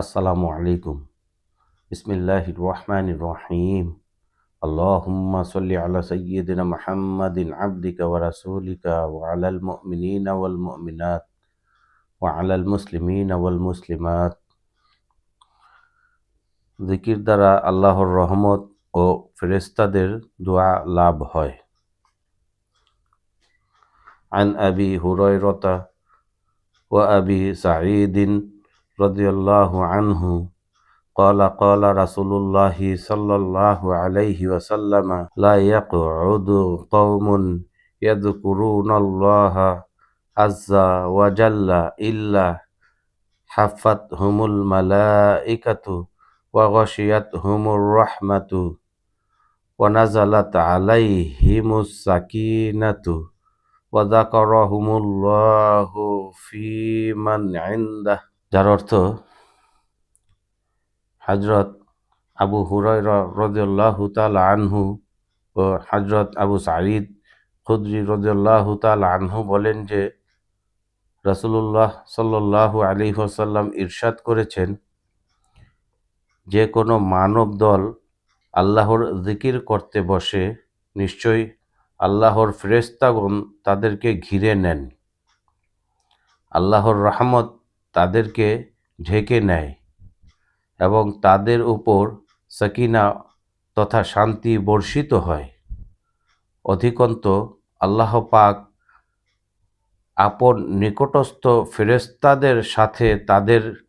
আসসালামু আলাইকুম বিসমিল্লাহির রহমানির রহিম اللهم صل على سيدنا محمد عبدك ورسولك وعلى المؤمنين والمؤمنات وعلى المسلمين والمسلمات জিকির দ্বারা আল্লাহর রহমত ও ফেরেস্তাদের দোয়া লাভ হয় عن أبي هريرة وأبي سعيد رضي الله عنه قال قال رسول الله صلى الله عليه وسلم لا يقعد قوم يذكرون الله عز وجل إلا حفتهم الملائكة وغشيتهم الرحمة ونزلت عليهم السكينة وذكرهم الله في من عنده যার অর্থ হজরত আবু হুরাই রদিয়াল্লাহ তাল আনহু ও হজরত আবু সাঈদ খুদ্রি রদিয়াল্লাহ তাল আনহু বলেন যে রসুল্লাহ সাল্লাহ আলী ওসাল্লাম ইরশাদ করেছেন, যে কোনো মানব দল আল্লাহর জিকির করতে বসে নিশ্চয়ই আল্লাহর ফেরেস্তাগণ তাদেরকে ঘিরে নেন। আল্লাহর রহমত তাদেরকে ঢেকে নেয় এবং তাদের উপর সকিনা তথা শান্তি বর্ষিত হয়। অধিকন্ত আল্লাহ পাক আপন নিকটস্থ ফেরেস্তাদের সাথে তাদের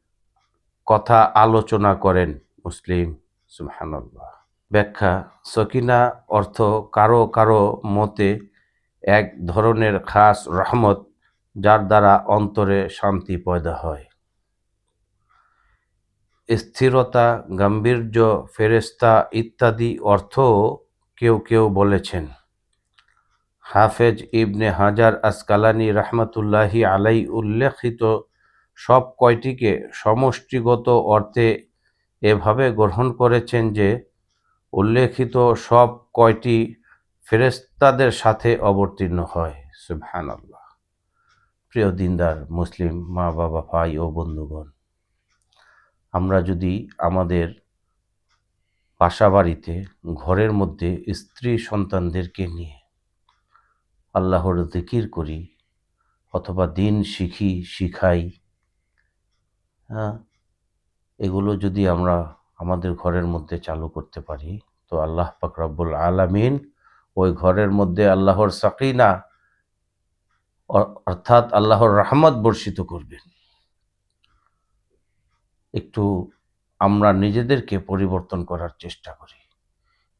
কথা আলোচনা করেন মুসলিম। সুবহানাল্লাহ। ব্যাখ্যা, সকিনা অর্থ কারও কারও মতে এক ধরনের খাস রহমত যার দ্বারা অন্তরে শান্তি পয়দা হয়। স্থিরতা, গাম্ভীর্য ফেরেস্তা ইত্যাদি অর্থও কেউ কেউ বলেছেন। হাফেজ ইবনে হাজার আসকালানি রহমতুল্লাহি আলাই উল্লেখিত সব কয়টিকে সমষ্টিগত অর্থে এভাবে গ্রহণ করেছেন যে, উল্লেখিত সব কয়টি ফেরেস্তাদের সাথে অবতীর্ণ হয়। সুবহান আল্লাহ প্রিয় দিনদার, মুসলিম মা বাবা, ভাই ও বন্ধুগণ, আমরা যদি আমাদের বাসা বাড়িতে ঘরের মধ্যে স্ত্রী সন্তানদেরকে নিয়ে আল্লাহর জিকির করি অথবা দিন শিখি, শিখাই হ্যাঁ এগুলো যদি আমরা আমাদের ঘরের মধ্যে চালু করতে পারি, তো আল্লাহ পাক রব্বুল আলামিন ওই ঘরের মধ্যে আল্লাহর সাকিনা অর্থাৎ আল্লাহর রহমত বর্ষিত করবেন একটু আমরা নিজেদেরকে পরিবর্তন করার চেষ্টা করি।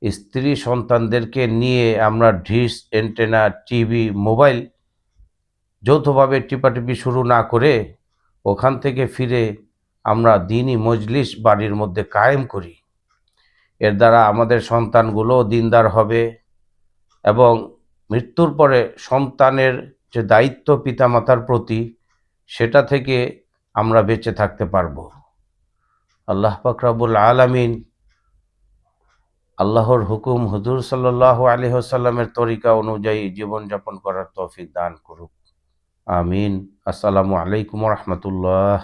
স্ত্রী সন্তানদেরকে নিয়ে আমরা ডিস এন্টেনা টিভি, মোবাইল যৌথভাবে টিপাটিপি শুরু না করে ওখান থেকে ফিরে আমরা দিনই মজলিস বাড়ির মধ্যে কায়েম করি। এর দ্বারা আমাদের সন্তানগুলো দিনদার হবে এবং মৃত্যুর পরে সন্তানের যে দায়িত্ব পিতামাতার প্রতি সেটা থেকে আমরা বেঁচে থাকতে পারব। আল্লাহ পাকরাবুল আলমিন আল্লাহর হুকুম হুজুর সাল্লাহ আলহিহসাল্লামের তরিকা অনুযায়ী জীবনযাপন করার তৌফিক দান করুক। আমিন। আসসালামু আলাইকুম রহমতুল্লাহ।